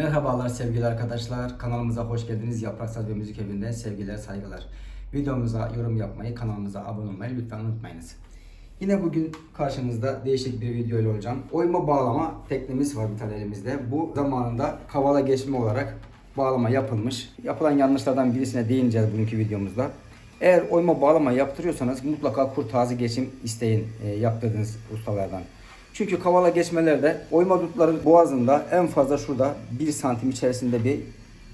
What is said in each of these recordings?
Merhabalar sevgili arkadaşlar. Kanalımıza hoş geldiniz. Yaprak ve Müzik Evi'nden sevgiler, saygılar. Videomuza yorum yapmayı, kanalımıza abone olmayı lütfen unutmayınız. Yine bugün karşınızda değişik bir video ile olacağım. Oyma bağlama teknemiz var bir tane elimizde. Bu zamanında kavala geçme olarak bağlama yapılmış. Yapılan yanlışlardan birisine değineceğiz bugünkü videomuzda. Eğer oyma bağlama yaptırıyorsanız mutlaka kur taze geçim isteyin e, yaptırdığınız ustalardan. Çünkü kavala geçmelerde oyma dutların boğazında en fazla şurada 1 santim içerisinde bir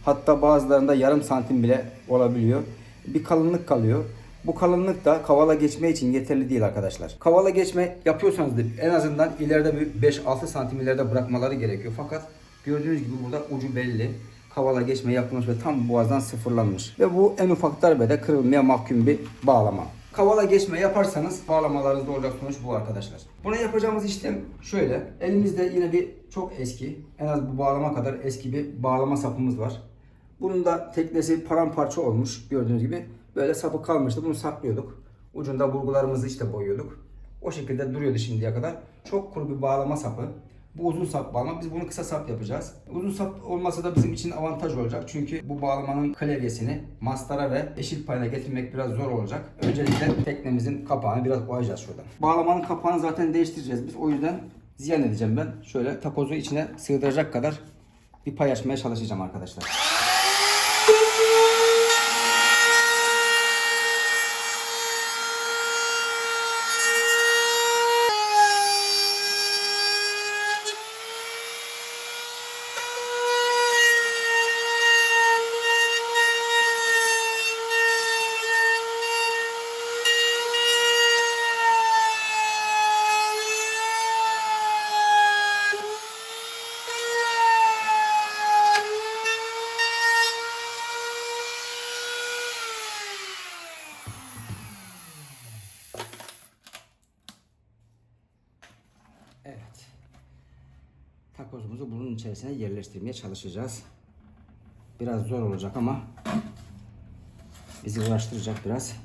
hatta bazılarında yarım santim bile olabiliyor. Bir kalınlık kalıyor. Bu kalınlık da kavala geçme için yeterli değil arkadaşlar. Kavala geçme yapıyorsanız da en azından ileride bir 5-6 santim ileride bırakmaları gerekiyor. Fakat gördüğünüz gibi burada ucu belli. Kavala geçme yapılmış ve tam boğazdan sıfırlanmış. Ve bu en ufak darbede kırılmaya mahkum bir bağlama. Kavala geçme yaparsanız bağlamalarınızda olacak sonuç bu arkadaşlar. Buna yapacağımız işlem şöyle. Elimizde yine bir çok eski, en az bu bağlama kadar eski bir bağlama sapımız var. Bunun da teknesi paramparça olmuş gördüğünüz gibi. Böyle sapı kalmıştı. Bunu saklıyorduk. Ucunda vurgularımızı işte boyuyorduk. O şekilde duruyordu şimdiye kadar. Çok kuru bir bağlama sapı. Bu uzun sap bağlama. Biz bunu kısa sap yapacağız. Uzun sap olmasa da bizim için avantaj olacak. Çünkü bu bağlamanın klavyesini mastara ve eşit payına getirmek biraz zor olacak. Öncelikle teknemizin kapağını biraz oyacağız şuradan. Bağlamanın kapağını zaten değiştireceğiz biz. O yüzden ziyan edeceğim ben. Şöyle takozu içine sığdıracak kadar bir pay açmaya çalışacağım arkadaşlar. Evet. Takozumuzu bunun içerisine yerleştirmeye çalışacağız. Biraz zor olacak ama bizi uğraştıracak biraz.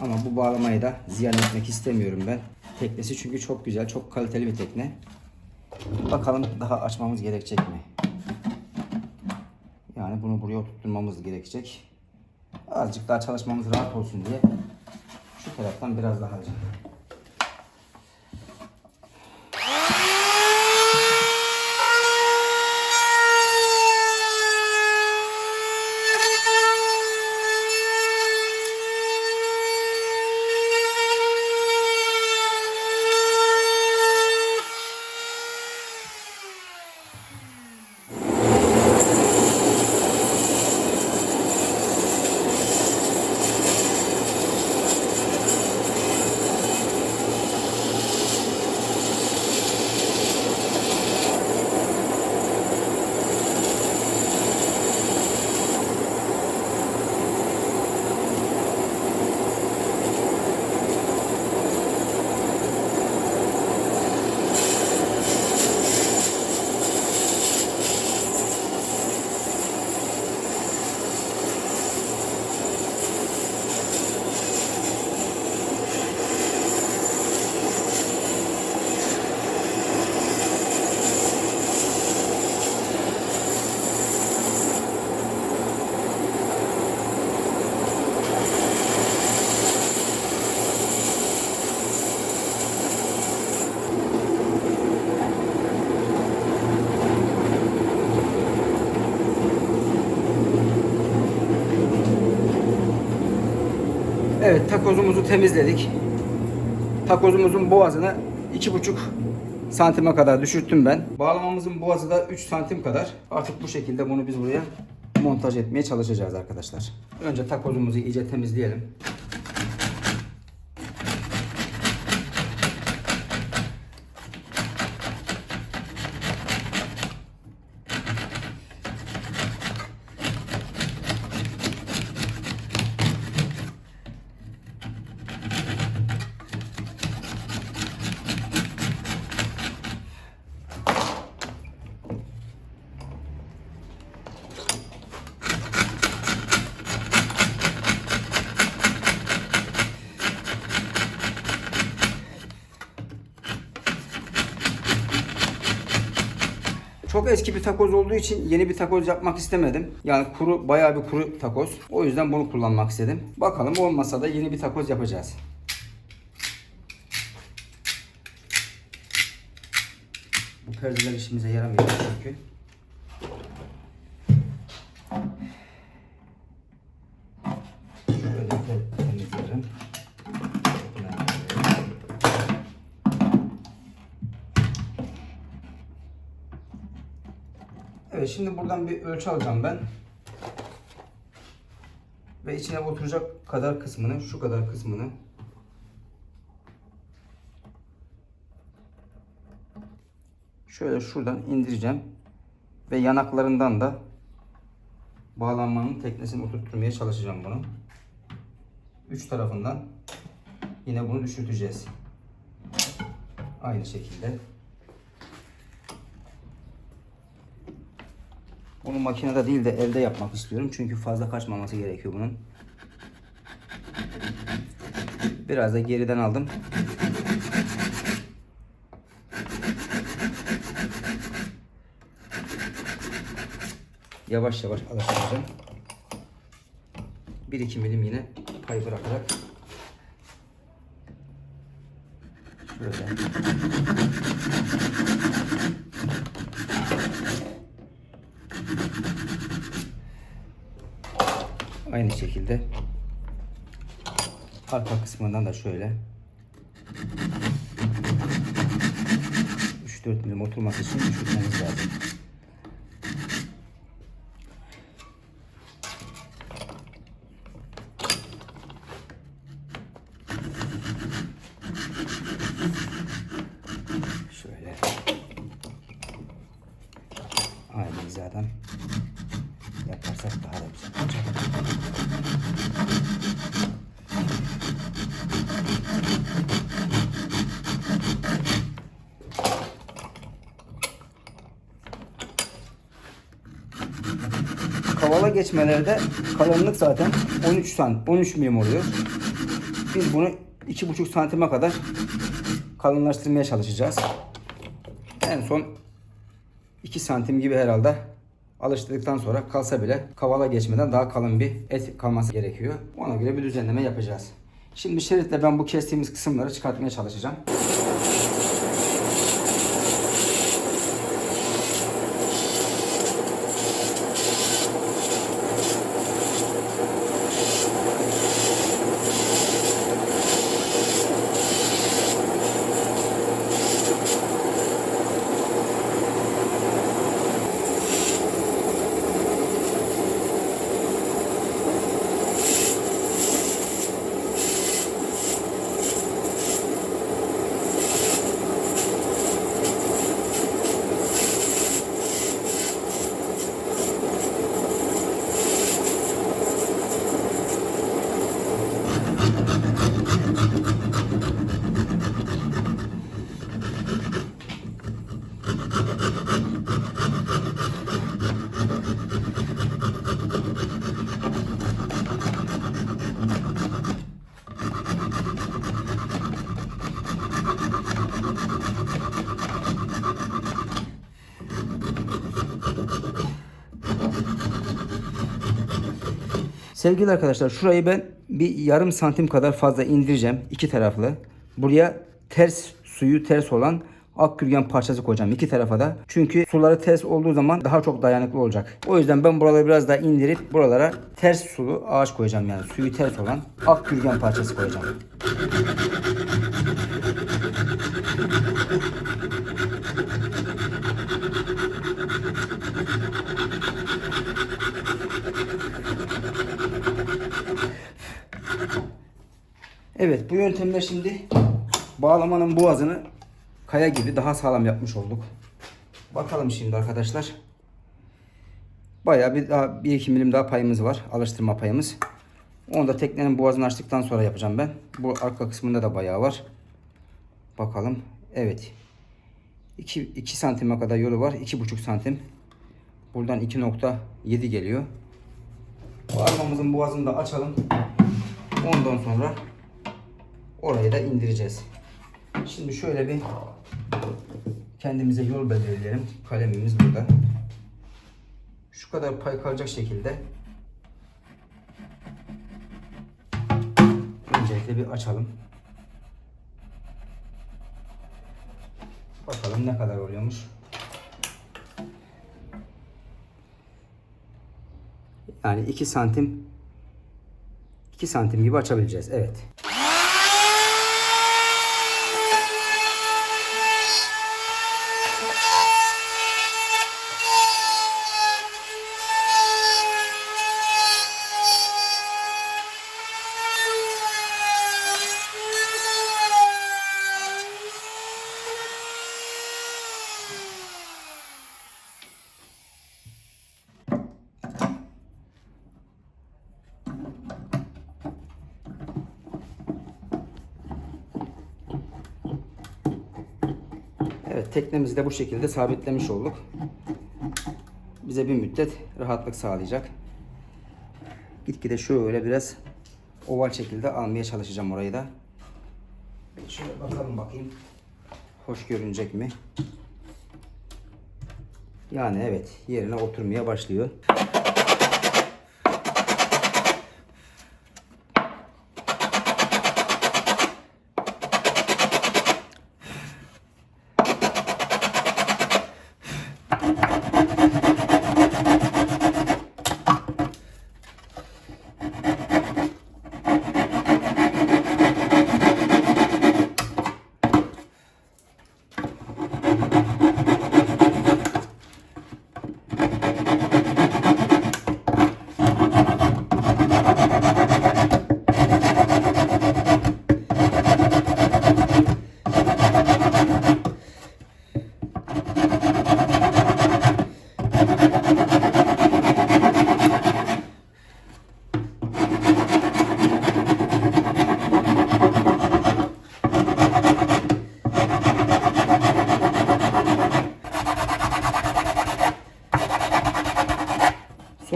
Ama bu bağlamayı da ziyan etmek istemiyorum ben. Teknesi çünkü çok güzel, çok kaliteli bir tekne. Bakalım daha açmamız gerekecek mi? Yani bunu buraya oturtmamız gerekecek. Azıcık daha çalışmamız rahat olsun diye şu taraftan biraz daha alacağım. Evet takozumuzu temizledik. Takozumuzun boğazını 2,5 santime kadar düşürttüm ben. Bağlamamızın boğazı da 3 santim kadar. Artık bu şekilde bunu biz buraya montaj etmeye çalışacağız arkadaşlar. Önce takozumuzu iyice temizleyelim. Çok eski bir takoz olduğu için yeni bir takoz yapmak istemedim. Yani kuru bayağı bir kuru takoz. O yüzden bunu kullanmak istedim. Bakalım olmasa da yeni bir takoz yapacağız. Bu perdeler işimize yaramıyor çünkü. Evet şimdi buradan bir ölçü alacağım ben. Ve içine oturacak kadar kısmını, şu kadar kısmını şöyle şuradan indireceğim. Ve yanaklarından da bağlanmanın teknesini oturtmaya çalışacağım bunu. Üç tarafından yine bunu düşürteceğiz. Aynı şekilde. Bunu makinede değil de elde yapmak istiyorum. Çünkü fazla kaçmaması gerekiyor bunun. Biraz da geriden aldım. Yavaş yavaş alıştıracağım. 1-2 milim yine pay bırakarak şöyle Aynı şekilde arka kısmından da şöyle 3-4 milim oturması için düşürmemiz lazım. Şöyle aynı hizadan yaparsak daha da güzel olacak. Kavala geçmelerde kalınlık zaten 13 sant 13 milim oluyor. Biz bunu 2,5 santime kadar kalınlaştırmaya çalışacağız. En son 2 santim gibi herhalde alıştırdıktan sonra kalsa bile kavala geçmeden daha kalın bir et kalması gerekiyor. Ona göre bir düzenleme yapacağız. Şimdi şeritle ben bu kestiğimiz kısımları çıkartmaya çalışacağım. Sevgili arkadaşlar şurayı ben bir yarım santim kadar fazla indireceğim iki taraflı. Buraya ters suyu ters olan ak gürgen parçası koyacağım iki tarafa da. Çünkü suları ters olduğu zaman daha çok dayanıklı olacak. O yüzden ben buraları biraz daha indirip buralara ters sulu ağaç koyacağım yani suyu ters olan ak gürgen parçası koyacağım. Evet bu yöntemle şimdi bağlamanın boğazını kaya gibi daha sağlam yapmış olduk. Bakalım şimdi arkadaşlar. Bayağı bir daha 1-2 milim daha payımız var. Alıştırma payımız. Onu da teknenin boğazını açtıktan sonra yapacağım ben. Bu arka kısmında da bayağı var. Bakalım. Evet. 2, 2 santime kadar yolu var. 2,5 santim. Buradan 2.7 geliyor. Bu armamızın boğazını da açalım. Ondan sonra orayı da indireceğiz. Şimdi şöyle bir kendimize yol belirleyelim. Kalemimiz burada. Şu kadar pay kalacak şekilde öncelikle bir açalım. Bakalım ne kadar oluyormuş. Yani 2 santim 2 santim gibi açabileceğiz. Evet. Teknemizi de bu şekilde sabitlemiş olduk. Bize bir müddet rahatlık sağlayacak. Gitgide şöyle biraz oval şekilde almaya çalışacağım orayı da. Şöyle bakalım bakayım. Hoş görünecek mi? Yani evet yerine oturmaya başlıyor.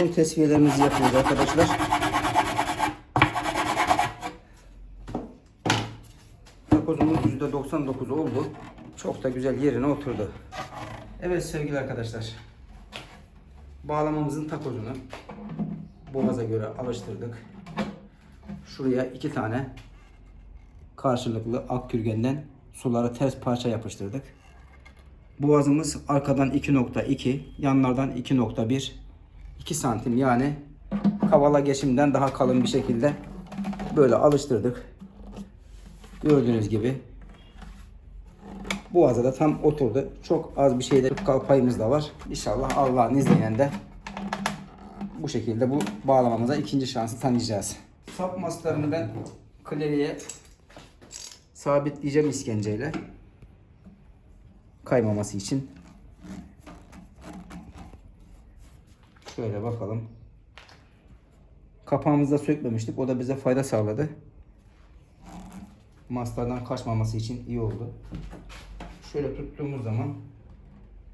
Son tesviyelerimizi yapıyoruz arkadaşlar. Takozumuz %99 oldu. Çok da güzel yerine oturdu. Evet sevgili arkadaşlar. Bağlamamızın takozunu boğaza göre alıştırdık. Şuraya iki tane karşılıklı ak kürgenden sulara ters parça yapıştırdık. Boğazımız arkadan 2.2, yanlardan 2.1 2 santim yani kavala geçimden daha kalın bir şekilde böyle alıştırdık. Gördüğünüz gibi boğaza da tam oturdu. Çok az bir şeyde payımız da var. İnşallah Allah'ın izniyle de bu şekilde bu bağlamamıza ikinci şansı tanıyacağız. Sap maslarını ben klavyeye sabitleyeceğim iskenceyle. Kaymaması için. Şöyle bakalım. Kapağımızı da sökmemiştik. O da bize fayda sağladı. Maslardan kaçmaması için iyi oldu. Şöyle tuttuğumuz zaman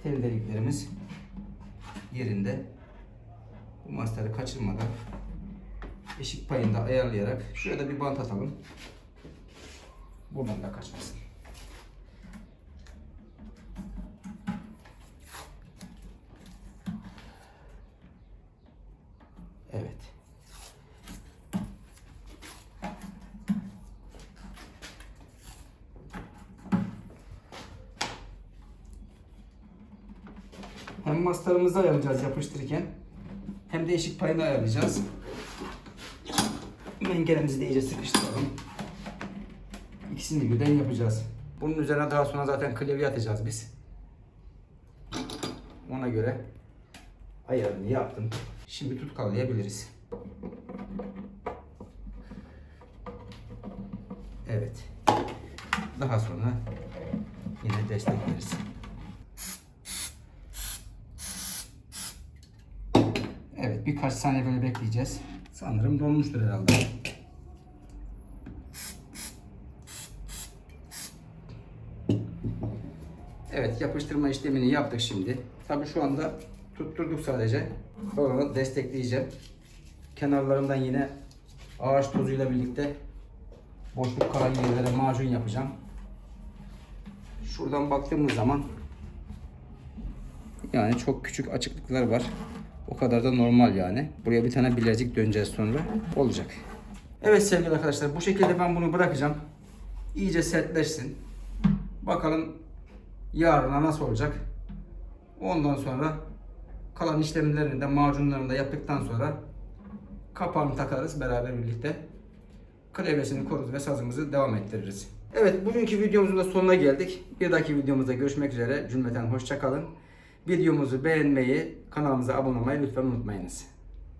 tel deliklerimiz yerinde. Bu masları kaçırmadan eşik payını da ayarlayarak şurada bir bant atalım. Buradan da kaçmasın. Evet. Hem mastarımızı ayarlayacağız yapıştırırken hem de eşik payını ayarlayacağız. Mengeremizi de iyice sıkıştıralım. İkisini birden yapacağız. Bunun üzerine daha sonra zaten klavye atacağız biz. Ona göre ayarını yaptım. Şimdi tutkallayabiliriz. Evet. Daha sonra yine destekleriz. Evet birkaç saniye böyle bekleyeceğiz. Sanırım dolmuştur herhalde. Evet yapıştırma işlemini yaptık şimdi. Tabi şu anda tutturduk sadece. Sonra destekleyeceğim. Kenarlarından yine ağaç tozuyla birlikte boşluk kalan yerlere macun yapacağım. Şuradan baktığımız zaman Yani çok küçük açıklıklar var. O kadar da normal yani. Buraya bir tane bilezik döneceğiz sonra. Olacak. Evet sevgili arkadaşlar bu şekilde ben bunu bırakacağım. İyice sertleşsin. Bakalım yarına nasıl olacak. Ondan sonra kalan işlemlerini de macunlarını da yaptıktan sonra kapağını takarız beraber birlikte. Klavyesini koruz ve sazımızı devam ettiririz. Evet bugünkü videomuzun da sonuna geldik. Bir dahaki videomuzda görüşmek üzere. Cümleten hoşçakalın. Videomuzu beğenmeyi, kanalımıza abone olmayı lütfen unutmayınız.